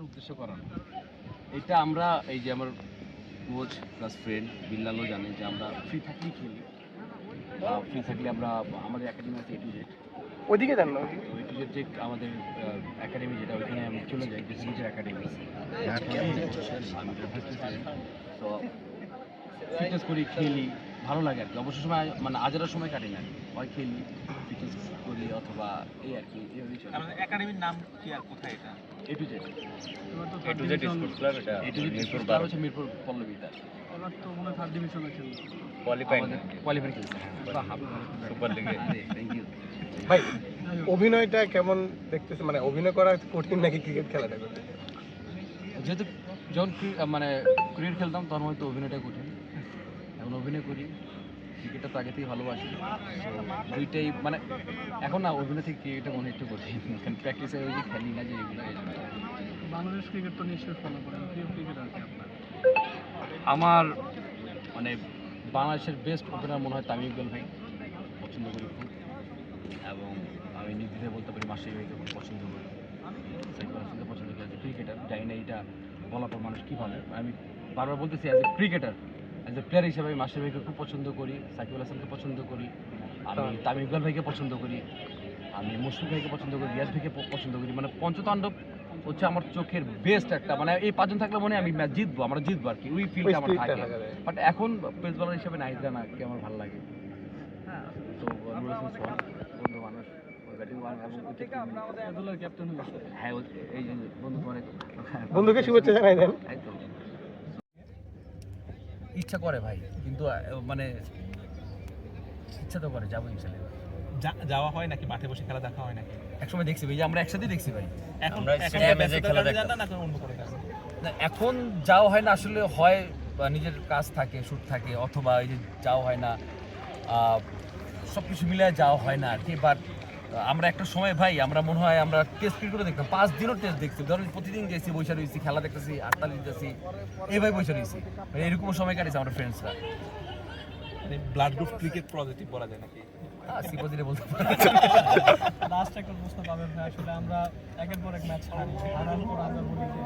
উদ্দেশ্য করানো এটা আমরা এই যে আমার কোচ প্লাস ফ্রেন্ড বিল্লালও জানে যে আমরা ফ্রি থাকলেই খেলি। ফ্রি থাকলে আমরা আমাদের একাডেমি আছে এটু জেড ওইদিকে যান না? এটু জেড যে আমাদের একাডেমি যেটা ওইখানে আমি চলে যাই যে নিজের একাডেমি আমি তো ফিটনেস করি খেলি। ভালো লাগে আর কি। অবসর সময় মানে আজারার সময় কাটি না হয় খেলি ফিটনেস করি অথবা এই আর কি এইভাবেই চলে। আমাদের একাডেমির নাম কি আর কোথায় এটা? A to Z A to Z sports club এটা A to Z Mirpur club হচ্ছে মিরপুর পল্লবীতে তো মনে থার্ড ডিভিশনে কোয়ালিফাই কোয়ালিফাই সুপার লিগে থ্যাংক ইউ ভাই অভিনয়টা কেমন দেখতেছে? মানে অভিনয় করা কঠিন নাকি ক্রিকেট খেলাটা? যেহেতু যখন মানে ক্রিকেট খেলতাম তখন হয়তো অভিনয়টা কঠিন। এখন অভিনয় করি ক্রিকেটটা তো আগে থেকে ভালোবাসি। দুইটাই মানে এখন না অভিনয় থেকে ক্রিকেটটা মনে একটু কঠিন। কারণ প্র্যাকটিসে ওই যে খেলি না যে এগুলো। বাংলাদেশ ক্রিকেট তো নিশ্চয়ই ফলো করেন প্রিয় ক্রিকেটার কি আপনার? আমার মানে বাংলাদেশের বেস্ট ওপেনার মনে হয় তামিম ইকবাল ভাই। পছন্দ করি খুব। এবং আমি নির্দ্বিধায় বলতে পারি মাসি ভাইকে খুব পছন্দ করি। হাসানকে পছন্দ করি। ক্রিকেটার জানি না এটা বলার পর মানুষ কী ভাবে। আমি বারবার বলতেছি as a cricketer as a player হিসেবে আমি মাসি ভাইকে খুব পছন্দ করি সাইফুল হাসানকে পছন্দ করি আমি তামিম ইকবাল ভাইকে পছন্দ করি আমি মুশফিক ভাইকে পছন্দ করি রিয়াজ ভাইকে পছন্দ করি। মানে পঞ্চতাণ্ডব হচ্ছে আমার চোখের বেস্ট একটা। মানে এই পাঁচজন থাকলে মনে হয় আমি ম্যাচ জিতবো আমরা জিতবো আর কি। ওই ফিলটা আমার থাকে। বাট এখন পেস বলার হিসেবে নাহিদরা না কি আমার ভালো লাগে। হ্যাঁ। তো বন্ধু মানুষ হ্যাঁ বন্ধুকে শুভেচ্ছা জানাই দেন। ইচ্ছা করে ভাই কিন্তু মানে ইচ্ছা তো করে যাব ইনশাল্লাহ। যাওয়া হয় নাকি? মাঠে বসে খেলা দেখা হয় নাকি? একসময় দেখছি ভাই যে আমরা একসাথেই দেখছি ভাই। এখন আমরা এখন খেলা না, যাওয়া হয় না আসলে হয় বা নিজের কাজ থাকে শ্যুট থাকে অথবা এই যে যাওয়া হয় না সব কিছু মিলে যাওয়া হয় না আর কি বাট আমরা একটা সময় ভাই আমরা মনে হয় আমরা টেস্ট ক্রিকেট করে দেখতাম। পাঁচ দিনও টেস্ট দেখছি। ধরুন প্রতিদিন গেছি বৈশা রয়েছি খেলা দেখতেছি আটটা দিতেছি। এইভাবে বৈশা রয়েছি মানে এরকম সময় কাটিয়েছে আমরা ফ্রেন্ডসরা মানে ব্লাড গ্রুপ ক্রিকেট পজিটিভ বলা যায় নাকি? লাস্ট একটা প্রশ্ন পাবেন ভাই আসলে আমরা একের পর এক ম্যাচ হারি হারার পর আমরা বলি যে।